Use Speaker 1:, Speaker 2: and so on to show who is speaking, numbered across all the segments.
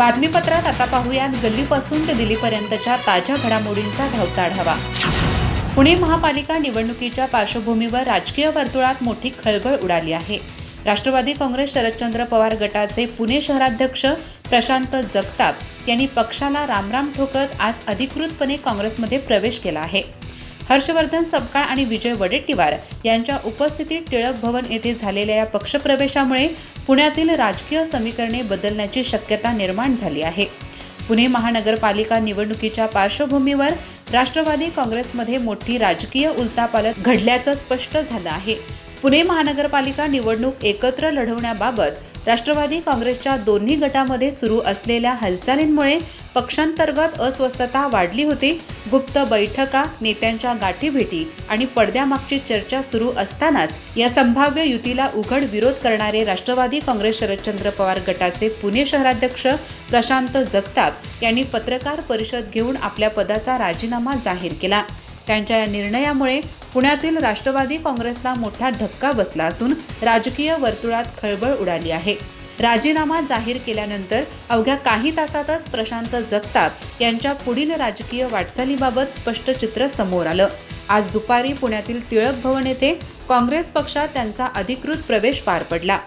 Speaker 1: बातमीपत्रात आता पाहूयात. गल्लीपासून ते दिल्लीपर्यंतच्या ताज्या घडामोडींचा धावता आढावा पुणे महापालिका निवडणुकीच्या पार्श्वभूमीवर राजकीय वर्तुळात मोठी खळबळ उडाली आहे. राष्ट्रवादी काँग्रेस शरदचंद्र पवार गटाचे पुणे शहराध्यक्ष प्रशांत जगताप यांनी पक्षाला रामराम ठोकत आज अधिकृतपणे काँग्रेसमध्ये प्रवेश केला आहे. हर्षवर्धन सपकाळ आणि विजय वडेट्टीवार यांच्या उपस्थितीत टिळक भवन येथे झालेल्या या पक्षप्रवेशामुळे पुण्यातील राजकीय समीकरणे बदलण्याची शक्यता निर्माण झाली आहे. पुणे महानगरपालिका निवडणुकीच्या पार्श्वभूमीवर राष्ट्रवादी काँग्रेसमध्ये मोठी राजकीय उलतापालत घडल्याचं स्पष्ट झालं आहे. पुणे महानगरपालिका निवडणूक एकत्र लढवण्याबाबत राष्ट्रवादी काँग्रेसच्या दोन्ही गटामध्ये सुरू असलेल्या हालचालींमुळे पक्षांतर्गत अस्वस्थता वाढली होती. गुप्त बैठका नेत्यांच्या गाठीभेटी आणि पडद्यामागची चर्चा सुरू असतानाच या संभाव्य युतीला उघड विरोध करणारे राष्ट्रवादी काँग्रेस शरदचंद्र पवार गटाचे पुणे शहराध्यक्ष प्रशांत जगताप यांनी पत्रकार परिषद घेऊन आपल्या पदाचा राजीनामा जाहीर केला. त्यांच्या या निर्णयामुळे पुण्यातील राष्ट्रवादी काँग्रेसला मोठा धक्का बसला असून राजकीय वर्तुळात खळबळ उडाली आहे. राजीनामा जाहीर केल्यानंतर अवघ्या काही तासातच प्रशांत जगताप यांच्या पुढील राजकीय वाटचालीबाबत स्पष्ट चित्र समोर आलं. आज दुपारी पुण्यातील टिळक भवन येथे काँग्रेस पक्षात त्यांचा अधिकृत प्रवेश पार पडला.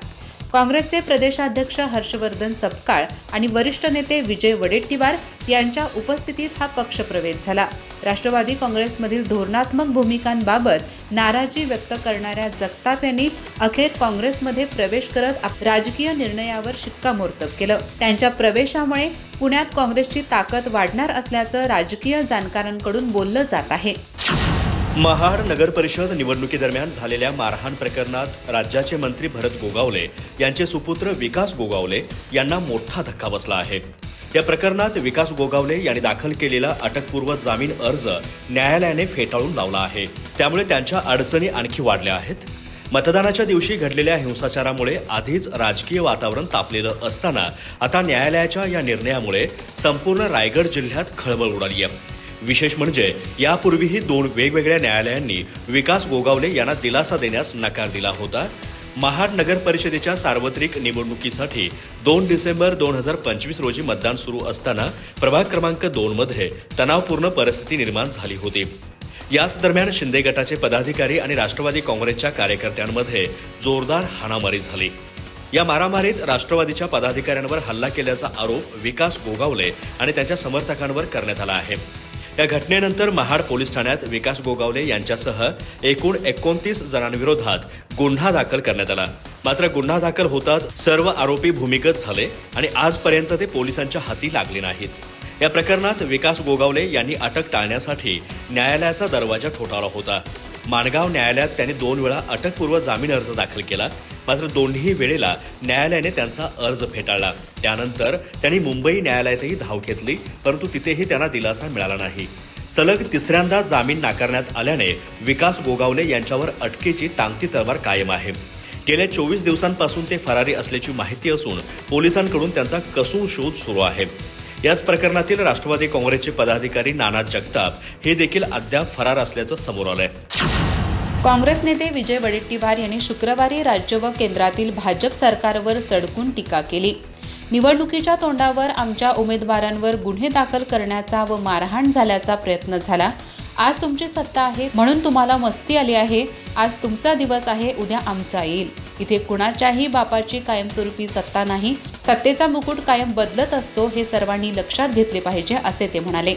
Speaker 1: काँग्रेसचे प्रदेशाध्यक्ष हर्षवर्धन सपकाळ आणि वरिष्ठ नेते विजय वडेट्टीवार यांच्या उपस्थितीत हा पक्षप्रवेश झाला. राष्ट्रवादी काँग्रेसमधील धोरणात्मक भूमिकांबाबत नाराजी व्यक्त करणाऱ्या जगताप यांनी अखेर काँग्रेसमध्ये प्रवेश करत राजकीय निर्णयावर शिक्कामोर्तब केलं. त्यांच्या प्रवेशामुळे पुण्यात काँग्रेसची ताकद वाढणार असल्याचं राजकीय जाणकारांकडून बोललं जात आहे.
Speaker 2: महाड नगर परिषद निवडणुकीदरम्यान झालेल्या मारहाण प्रकरणात राज्याचे मंत्री भरत गोगावले यांचे सुपुत्र विकास गोगावले यांना मोठा धक्का बसला आहे. या प्रकरणात विकास गोगावले यांनी दाखल केलेला अटकपूर्व जामीन अर्ज न्यायालयाने फेटाळून लावला आहे. त्यामुळे त्यांच्या अडचणी आणखी वाढल्या आहेत. मतदानाच्या दिवशी घडलेल्या हिंसाचारामुळे आधीच राजकीय वातावरण तापलेलं असताना आता न्यायालयाच्या या निर्णयामुळे संपूर्ण रायगड जिल्ह्यात खळबळ उडाली आहे. विशेष म्हणजे यापूर्वीही दोन वेगवेगळ्या न्यायालयांनी विकास गोगावले यांना दिलासा देण्यास नकार दिला होता. महाड नगर परिषदेच्या सार्वत्रिक निवडणुकीसाठी दोन डिसेंबर दोन हजार पंचवीस रोजी मतदान सुरू असताना प्रभाग क्रमांक दोन मध्ये तणावपूर्ण परिस्थिती निर्माण झाली होती. याच दरम्यान शिंदे गटाचे पदाधिकारी आणि राष्ट्रवादी काँग्रेसच्या कार्यकर्त्यांमध्ये जोरदार हाणामारी झाली. या मारामारीत राष्ट्रवादीच्या पदाधिकाऱ्यांवर हल्ला केल्याचा आरोप विकास गोगावले आणि त्यांच्या समर्थकांवर करण्यात आला आहे. या घटनेनंतर महाड पोलीस ठाण्यात विकास गोगावले यांच्यासह एकूण एकोणतीस जणांविरोधात गुन्हा दाखल करण्यात आला. मात्र गुन्हा दाखल होताच सर्व आरोपी भूमिगत झाले आणि आजपर्यंत ते पोलिसांच्या हाती लागले नाहीत. या प्रकरणात विकास गोगावले यांनी अटक टाळण्यासाठी न्यायालयाचा दरवाजा ठोठावला होता. माणगाव न्यायालयात त्यांनी दोन वेळा अटकपूर्व जामीन अर्ज दाखल केला. मात्र दोन्ही वेळेला न्यायालयाने त्यांचा अर्ज फेटाळला. त्यानंतर त्यांनी मुंबई न्यायालयातही धाव घेतली परंतु तिथेही त्यांना दिलासा मिळाला नाही. सलग तिसऱ्यांदा जामीन नाकारण्यात आल्याने विकास गोगावले यांच्यावर अटकेची टांगती तलवार कायम आहे. गेल्या चोवीस दिवसांपासून ते फरारी असल्याची माहिती असून पोलिसांकडून त्यांचा कसून शोध सुरू आहे. याच प्रकरणातील राष्ट्रवादी काँग्रेसचे पदाधिकारी नाना जगताप हे देखील अद्याप फरार असल्याचं समोर आलंय.
Speaker 1: काँग्रेस नेते विजय वडेट्टीवार यांनी शुक्रवारी राज्य व केंद्रातील भाजप सरकारवर सडकून टीका केली. निवडणुकीच्या तोंडावर आमच्या उमेदवारांवर गुन्हे दाखल करण्याचा व मारहाण झाल्याचा प्रयत्न झाला. आज तुमची सत्ता आहे म्हणून तुम्हाला मस्ती आली आहे. आज तुमचा दिवस आहे उद्या आमचा येईल. इथे कुणाच्याही बापाची कायमस्वरूपी सत्ता नाही. सत्तेचा मुकुट कायम बदलत असतो हे सर्वांनी लक्षात घेतले पाहिजे असे ते म्हणाले.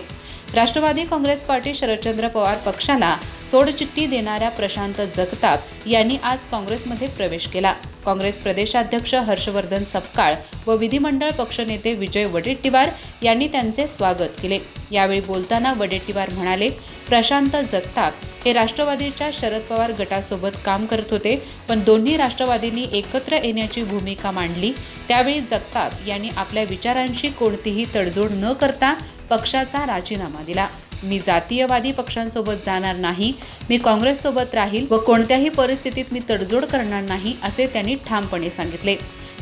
Speaker 1: राष्ट्रवादी काँग्रेस पार्टी शरदचंद्र पवार पक्षाला सोडचिठ्ठी देणाऱ्या प्रशांत जगताप यांनी आज काँग्रेसमध्ये प्रवेश केला. काँग्रेस प्रदेशाध्यक्ष हर्षवर्धन सपकाळ व विधिमंडळ पक्षनेते विजय वडेट्टीवार यांनी त्यांचे स्वागत केले. यावेळी बोलताना वडेट्टीवार म्हणाले प्रशांत जगताप हे राष्ट्रवादीच्या शरद पवार गटासोबत काम करत होते पण दोन्ही राष्ट्रवादींनी एकत्र येण्याची भूमिका मांडली. त्यावेळी जगताप यांनी आपल्या विचारांशी कोणतीही तडजोड न करता पक्षाचा राजीनामा दिला. मी जातीयवादी पक्षांसोबत जाणार नाही मी काँग्रेससोबत राहील व कोणत्याही परिस्थितीत मी तडजोड करणार नाही असे त्यांनी ठामपणे सांगितले.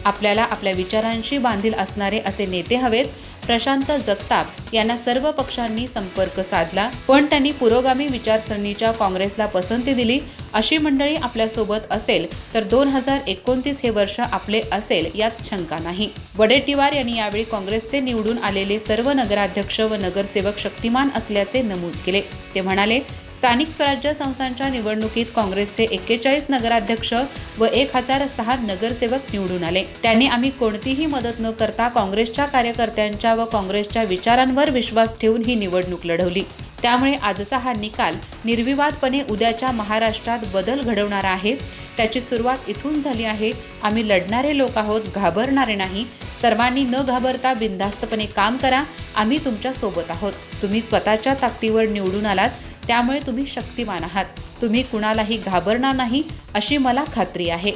Speaker 1: आपल्याला आपल्या विचारांशी बांधील असणारे असे नेते हवेत. प्रशांत जगताप यांना सर्व पक्षांनी संपर्क साधला. पण त्यांनी पुरोगामी विचारसरणीच्या काँग्रेसला पसंती दिली. अशी मंडळी आपल्यासोबत असेल तर दोन हजार एकोणतीस हे वर्ष आपले असेल यात शंका नाही. वडेट्टीवार यांनी यावेळी काँग्रेसचे निवडून आलेले सर्व नगराध्यक्ष व नगरसेवक शक्तिमान असल्याचे नमूद केले. ते म्हणाले स्थानिक स्वराज्य संस्थांच्या निवडणुकीत काँग्रेसचे एक्केचाळीस नगराध्यक्ष व एक हजार सहा नगरसेवक निवडून आले. त्यांनी आम्ही कोणतीही मदत न करता काँग्रेसच्या कार्यकर्त्यांच्या व काँग्रेसच्या विचारांवर विश्वास ठेवून ही निवडणूक लढवली. त्यामुळे आजचा हा निकाल निर्विवादपणे उद्याच्या महाराष्ट्रात बदल घडवणारा आहे. त्याची सुरुवात इथून झाली आहे. आम्ही लढणारे लोक आहोत घाबरणारे नाही. सर्वांनी न घाबरता बिनधास्तपणे काम करा. आम्ही तुमच्यासोबत आहोत. तुम्ही स्वतःच्या ताकदीवर निवडून आलात. त्यामुळे तुम्ही शक्तिमान आहात. तुम्ही कुणालाही घाबरणार नाही अशी मला खात्री आहे.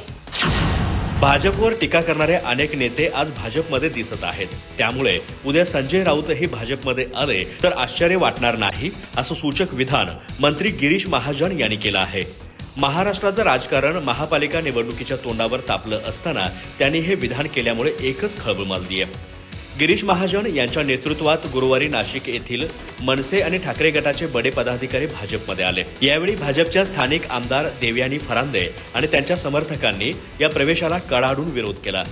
Speaker 2: भाजपवर टीका करणारे अनेक नेते आज भाजपमध्ये दिसत आहेत. त्यामुळे उद्या संजय राऊतही भाजपमध्ये आले तर आश्चर्य वाटणार नाही असं सूचक विधान मंत्री गिरीश महाजन यांनी केलं आहे. महाराष्ट्राचं राजकारण महापालिका निवडणुकीच्या तोंडावर तापलं असताना त्यांनी हे विधान केल्यामुळे एकच खळबळ माजली आहे गिरीश महाजन यांच्या नेतृत्वात गुरुवारी नाशिक येथील मनसे आणि ठाकरे गटाचे बडे पदाधिकारी भाजपमध्ये आले. यावेळी भाजपच्या स्थानिक आमदार देवयानी फरांदे आणि त्यांच्या समर्थकांनी या प्रवेशाला कडाडून विरोध केला.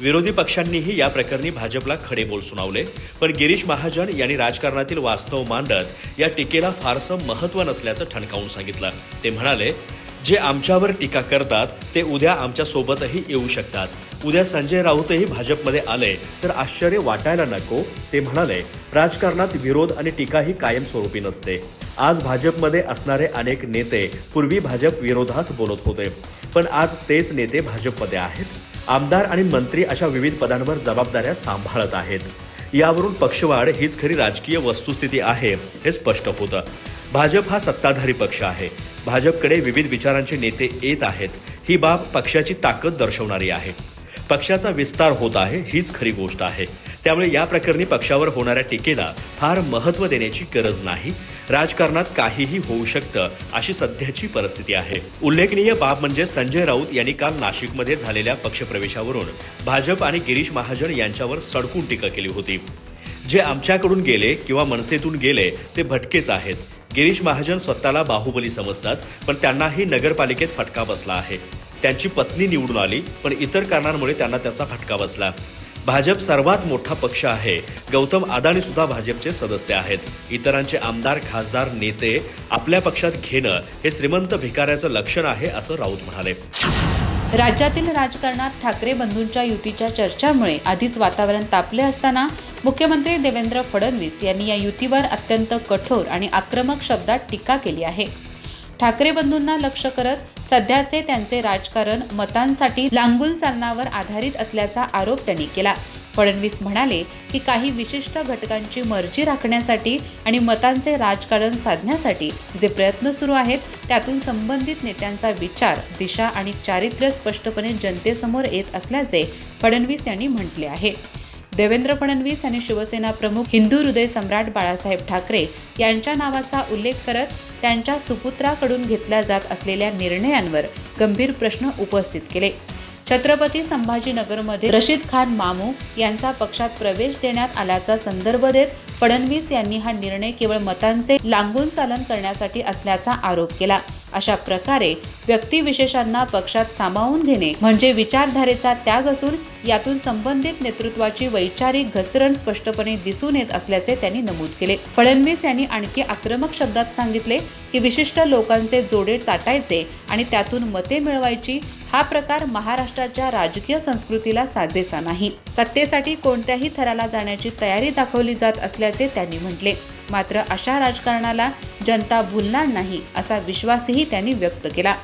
Speaker 2: विरोधी पक्षांनीही या प्रकरणी भाजपला खडे बोल सुनावले पण गिरीश महाजन यांनी राजकारणातील वास्तव मांडत या टीकेला फारसं महत्त्व नसल्याचं ठणकावून सांगितलं. ते म्हणाले जे आमच्यावर टीका करतात ते उद्या आमच्या सोबतही येऊ शकतात. उद्या संजय राऊतही भाजपमध्ये आले तर आश्चर्य वाटायला नको ते म्हणाले राजकारणात विरोध आणि टीका ही कायमस्वरूपी नसते. आज भाजपमध्ये असणारे अनेक नेते पूर्वी भाजप विरोधात बोलत होते पण आज तेच नेते भाजपमध्ये आहेत. आमदार आणि मंत्री अशा विविध पदांवर जबाबदाऱ्या सांभाळत आहेत. यावरून पक्षवाढ हीच खरी राजकीय वस्तुस्थिती आहे हे स्पष्ट होतं. भाजप हा सत्ताधारी पक्ष आहे. भाजपकडे विविध विचारांचे नेते येत आहेत. ही बाब पक्षाची ताकद दर्शवणारी आहे. पक्षाचा विस्तार होत आहे हीच खरी गोष्ट आहे. त्यामुळे या प्रकरणी पक्षावर होणाऱ्या टीकेला फार महत्त्व देण्याची गरज नाही. राजकारणात काहीही होऊ शकतं अशी सध्याची परिस्थिती आहे. उल्लेखनीय बाब म्हणजे संजय राऊत यांनी काल नाशिकमध्ये झालेल्या पक्षप्रवेशावरून भाजप आणि गिरीश महाजन यांच्यावर सडकून टीका केली होती. जे आमच्याकडून गेले किंवा मनसेतून गेले ते भटकेच आहेत. गिरीश महाजन स्वतःला बाहुबली समजतात पण त्यांनाही नगरपालिकेत फटका बसला आहे. त्यांची पत्नी निवडून आली पण इतर कारणांमुळे त्यांना त्याचा फटका बसला. भाजप सर्वात मोठा पक्ष आहे. गौतम अदानी सुद्धा भाजपचे सदस्य आहेत. इतरांचे आमदार खासदार नेते आपल्या पक्षात घेणं हे श्रीमंत भिकाऱ्याचं लक्षण आहे असं राऊत म्हणाले.
Speaker 1: राज्यातील राजकारणात ठाकरे बंधूंच्या युतीच्या चर्चांमुळे आधीच वातावरण तापले असताना मुख्यमंत्री देवेंद्र फडणवीस यांनी या युतीवर अत्यंत कठोर आणि आक्रमक शब्दात टीका केली आहे. ठाकरे बंधूंना लक्ष करत सध्याचे त्यांचे राजकारण मतांसाठी लांगुल चालनावर आधारित असल्याचा आरोप त्यांनी केला. फडणवीस म्हणाले की काही विशिष्ट घटकांची मर्जी राखण्यासाठी आणि मतांचे राजकारण साधण्यासाठी जे प्रयत्न सुरू आहेत त्यातून संबंधित नेत्यांचा विचार दिशा आणि चारित्र्य स्पष्टपणे जनतेसमोर येत असल्याचे फडणवीस यांनी म्हटले आहे. देवेंद्र फडणवीस आणि शिवसेना प्रमुख हिंदू हृदय सम्राट बाळासाहेब ठाकरे यांच्या नावाचा उल्लेख करत त्यांच्या सुपुत्राकडून घेतल्या जात असलेल्या निर्णयांवर गंभीर प्रश्न उपस्थित केले. छत्रपती संभाजीनगरमध्ये रशीद खान मामू यांचा पक्षात प्रवेश देण्यात आल्याचा संदर्भ देत फडणवीस यांनी हा निर्णय केवळ मतांचे लांबून चालन करण्यासाठी असल्याचा आरोप केला. अशा प्रकारे व्यक्तिविशेषांना पक्षात सामावून घेणे म्हणजे विचारधारेचा त्याग असून यातून संबंधित नेतृत्वाची वैचारिक घसरण स्पष्टपणे दिसून येत असल्याचे त्यांनी नमूद केले. फडणवीस यांनी आणखी आक्रमक शब्दात सांगितले की विशिष्ट लोकांचे जोडे चाटायचे आणि त्यातून मते मिळवायची हा प्रकार महाराष्ट्राच्या राजकीय संस्कृतीला साजेसा नाही. सत्तेसाठी कोणत्याही थराला जाण्याची तयारी दाखवली जात असल्याचे त्यांनी म्हटले. मात्र अशा राजकारणाला जनता भुलणार नाही असा विश्वासही त्यांनी व्यक्त केला.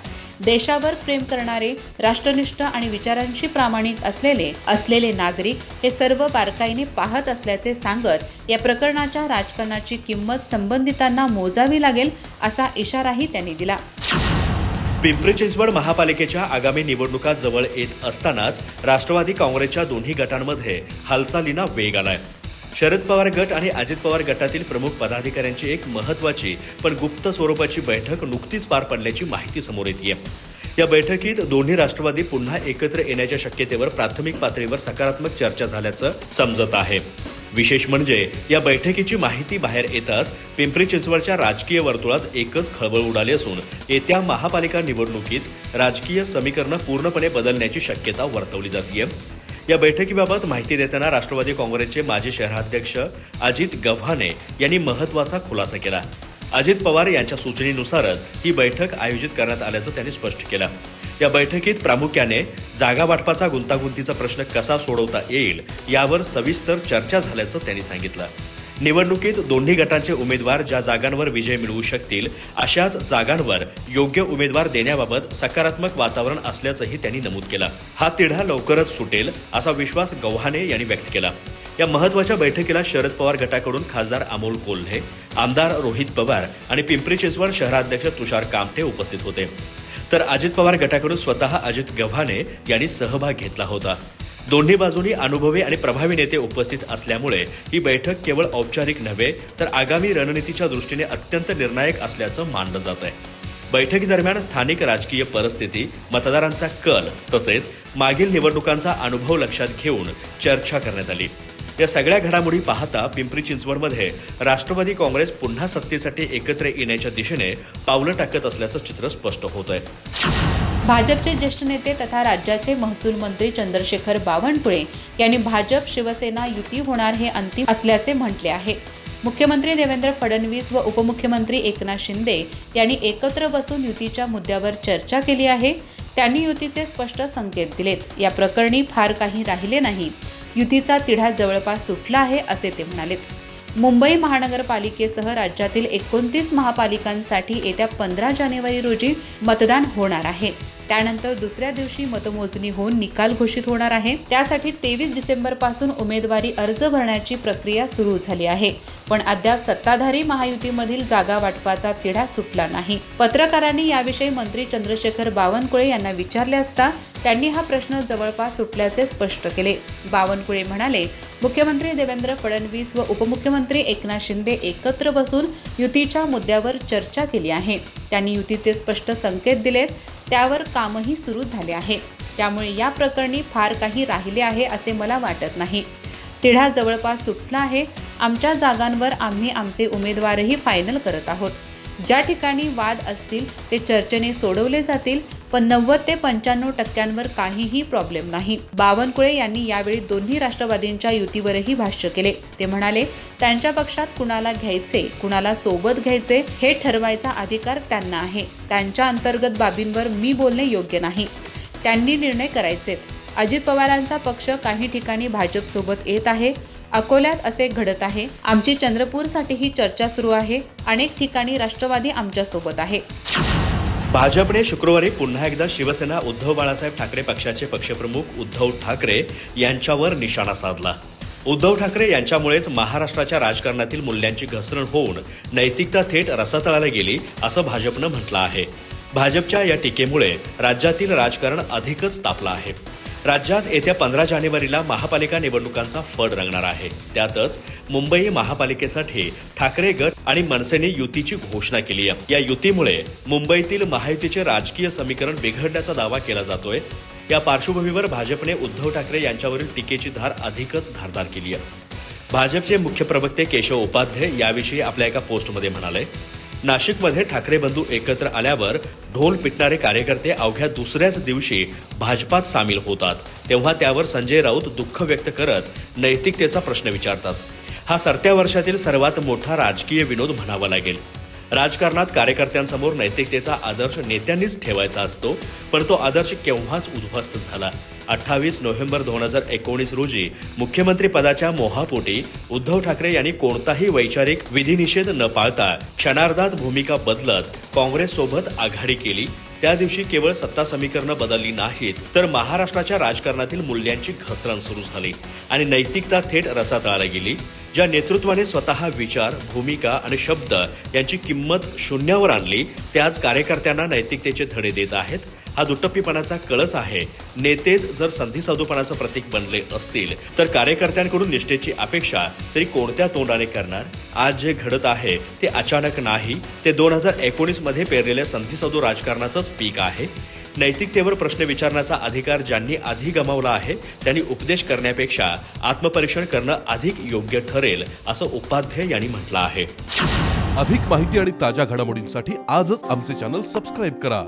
Speaker 1: देशावर प्रेम करणारे राष्ट्रनिष्ठ आणि विचारांशी प्रामाणिक असलेले असलेले नागरिक हे सर्व बारकाईने पाहत असल्याचे सांगत या प्रकरणाच्या राजकारणाची किंमत संबंधितांना मोजावी लागेल असा इशाराही त्यांनी दिला.
Speaker 2: पिंपरी चिंचवड महापालिकेच्या आगामी निवडणुका जवळ येत असतानाच राष्ट्रवादी काँग्रेसच्या दोन्ही गटांमध्ये हालचालींना वेग आलाय. शरद पवार गट आणि अजित पवार गटातील प्रमुख पदाधिकाऱ्यांची एक महत्वाची पण गुप्त स्वरूपाची बैठक नुकतीच पार पडल्याची माहिती समोर येते या बैठकीत दोन्ही राष्ट्रवादी पुन्हा एकत्र येण्याच्या शक्यतेवर प्राथमिक पातळीवर सकारात्मक चर्चा झाल्याचं समजत आहे. विशेष म्हणजे या बैठकीची माहिती बाहेर येताच पिंपरी चिंचवडच्या राजकीय वर्तुळात एकच खळबळ उडाली असून येत्या महापालिका निवडणुकीत राजकीय समीकरणं पूर्णपणे बदलण्याची शक्यता वर्तवली जाते या बैठकीबाबत माहिती देताना राष्ट्रवादी काँग्रेसचे माजी शहराध्यक्ष अजित गव्हाणे यांनी महत्त्वाचा खुलासा केला. अजित पवार यांच्या सूचनेनुसारच ही बैठक आयोजित करण्यात आल्याचं त्यांनी स्पष्ट केलं. या बैठकीत प्रामुख्याने जागा वाटपाचा गुंतागुंतीचा प्रश्न कसा सोडवता येईल यावर सविस्तर चर्चा झाल्याचं त्यांनी सांगितलं. निवडणुकीत दोन्ही गटांचे उमेदवार ज्या जागांवर विजय मिळवू शकतील अशाच जागांवर योग्य उमेदवार देण्याबाबत सकारात्मक वातावरण असल्याचंही त्यांनी नमूद केलं. हा तिढा लवकरच सुटेल असा विश्वास गव्हाणे यांनी व्यक्त केला. या महत्त्वाच्या बैठकीला शरद पवार गटाकडून खासदार अमोल कोल्हे आमदार रोहित पवार आणि पिंपरी चिंचवड शहराध्यक्ष तुषार कामठे उपस्थित होते. तर अजित पवार गटाकडून स्वतः अजित गव्हाणे यांनी सहभाग घेतला होता. दोन्ही बाजूनी अनुभवी आणि प्रभावी नेते उपस्थित असल्यामुळे ही बैठक केवळ औपचारिक नव्हे तर आगामी रणनीतीच्या दृष्टीने अत्यंत निर्णायक असल्याचं मानलं जात आहे बैठकीदरम्यान स्थानिक राजकीय परिस्थिती मतदारांचा कल तसेच मागील निवडणुकांचा अनुभव लक्षात घेऊन चर्चा करण्यात आली. या सगळ्या घडामोडी पाहता पिंपरी चिंचवडमध्ये राष्ट्रवादी काँग्रेस पुन्हा सत्तेसाठी एकत्र येण्याच्या दिशेने पावलं टाकत असल्याचं चित्र स्पष्ट होत आहे
Speaker 1: भाजपचे ज्येष्ठ नेते तथा राज्याचे महसूल मंत्री चंद्रशेखर बावनकुळे यांनी भाजप शिवसेना युती होणार हे अंतिम असल्याचे म्हटले आहे. मुख्यमंत्री देवेंद्र फडणवीस व उपमुख्यमंत्री एकनाथ शिंदे यांनी एकत्र बसून युतीच्या मुद्द्यावर चर्चा केली आहे. त्यांनी युतीचे स्पष्ट संकेत दिलेत. या प्रकरणी फार काही राहिले नाही. युतीचा तिढा जवळपास सुटला आहे असे ते म्हणालेत. मुंबई महानगरपालिकेसह राज्यातील एकोणतीस महापालिकांसाठी येत्या पंधरा जानेवारी रोजी मतदान होणार आहे. त्यानंतर दुसऱ्या दिवशी मतमोजणी होऊन निकाल घोषित होणार आहे. त्यासाठी तेवीस डिसेंबरपासून उमेदवारी अर्ज भरण्याची प्रक्रिया सुरू झाली आहे. पण अद्याप सत्ताधारी महायुतीमधील जागा वाटपाचा तिढा सुटला नाही. पत्रकारांनी याविषयी मंत्री चंद्रशेखर बावनकुळे यांना विचारले असता त्यांनी हा प्रश्न जवळपास सुटल्याचे स्पष्ट केले. बावनकुळे म्हणाले मुख्यमंत्री देवेंद्र फडणवीस व उपमुख्यमंत्री एकनाथ शिंदे एकत्र बसून युतीच्या मुद्द्यावर चर्चा केली आहे. त्यांनी युतीचे स्पष्ट संकेत दिलेत. त्यावर कामही सुरू झाले आहे. त्यामुळे या प्रकरणी फार काही राहिले आहे असे मला वाटत नाही. तिढा जवळपास सुटला आहे. आमच्या जागांवर आम्ही आमचे उमेदवारही फायनल करत आहोत. ज्या ठिकाणी वाद असतील ते चर्चेने सोडवले जातील पण नव्वद ते पंच्याण्णव टक्क्यांवर काहीही प्रॉब्लेम नाही. बावनकुळे यांनी यावेळी दोन्ही राष्ट्रवादींच्या युतीवरही भाष्य केले. ते म्हणाले त्यांच्या पक्षात कुणाला घ्यायचे कुणाला सोबत घ्यायचे हे ठरवायचा अधिकार त्यांना आहे. त्यांच्या अंतर्गत बाबींवर मी बोलणे योग्य नाही. त्यांनी निर्णय करायचेत अजित पवारांचा पक्ष काही ठिकाणी भाजपसोबत येत आहे. अकोल्यात असे घडत आहे. आमची चंद्रपूरसाठीही चर्चा सुरू आहे. अनेक ठिकाणी राष्ट्रवादी आमच्यासोबत आहे.
Speaker 2: भाजपने शुक्रवारी पुन्हा एकदा शिवसेना उद्धव बाळासाहेब ठाकरे पक्षाचे पक्षप्रमुख उद्धव ठाकरे यांच्यावर निशाणा साधला. उद्धव ठाकरे यांच्यामुळेच महाराष्ट्राच्या राजकारणातील मूल्यांची घसरण होऊन नैतिकता थेट रसातळाला गेली असं भाजपनं म्हटलं आहे. भाजपच्या या टीकेमुळे राज्यातील राजकारण अधिकच तापलं आहे. राज्यात येत्या पंधरा जानेवारीला महापालिका निवडणुकांचा फड रंगणार आहे. त्यातच मुंबई महापालिकेसाठी ठाकरे गट आणि मनसेने युतीची घोषणा केली आहे. या युतीमुळे मुंबईतील महायुतीचे राजकीय समीकरण बिघडण्याचा दावा केला जातोय. या पार्श्वभूमीवर भाजपने उद्धव ठाकरे यांच्यावरील टीकेची धार अधिकच धारदार केली आहे. भाजपचे मुख्य प्रवक्ते केशव उपाध्ये याविषयी आपल्या एका पोस्टमध्ये म्हणाले नाशिकमध्ये ठाकरे बंधू एकत्र आल्यावर ढोल पिटणारे कार्यकर्ते अवघ्या दुसऱ्याच दिवशी भाजपात सामील होतात. तेव्हा त्यावर संजय राऊत दुःख व्यक्त करत नैतिकतेचा प्रश्न विचारतात. हा सरत्या वर्षातील सर्वात मोठा राजकीय विनोद म्हणावा लागेल. राजकारणात कार्यकर्त्यांसमोर नैतिकतेचा आदर्श नेत्यांनीच ठेवायचा असतो पण तो आदर्श केव्हाच उद्ध्वस्त झाला? अठ्ठावीस नोव्हेंबर दोन हजार एकोणीस रोजी मुख्यमंत्रीपदाच्या मोहापोटी उद्धव ठाकरे यांनी कोणताही वैचारिक विधिनिषेध न पाळता क्षणार्धात भूमिका बदलत काँग्रेससोबत आघाडी केली. त्या दिवशी केवळ सत्ता समीकरणं बदलली नाहीत तर महाराष्ट्राच्या राजकारणातील मूल्यांची घसरण सुरू झाली आणि नैतिकता थेट रसातळाला गेली ज्या नेतृत्वाने स्वतः विचार भूमिका आणि शब्द यांची किंमत शून्यावर आणली त्याच कार्यकर्त्यांना नैतिकतेचे धडे देत आहेत. हा दुटप्पीपणाचा कळस आहे. नेतेच जर संधी साधूपणाचं प्रतीक बनले असतील तर कार्यकर्त्यांकडून निष्ठेची अपेक्षा तरी कोणत्या तोंडाने करणार? आज जे घडत आहे ते अचानक नाही ते दोन हजार एकोणीसमध्ये पेरलेल्या संधी साधू राजकारणाचंच पीक आहे. नैतिकतेवर प्रश्न विचारण्याचा अधिकार ज्यांनी आधी गमावला आहे त्यांनी उपदेश करण्यापेक्षा आत्मपरीक्षण करणं अधिक योग्य ठरेल असं उपाध्ये यांनी म्हटलं आहे.
Speaker 3: अधिक माहिती आणि ताज्या घडामोडींसाठी आजच आमचे चॅनल सबस्क्राईब करा.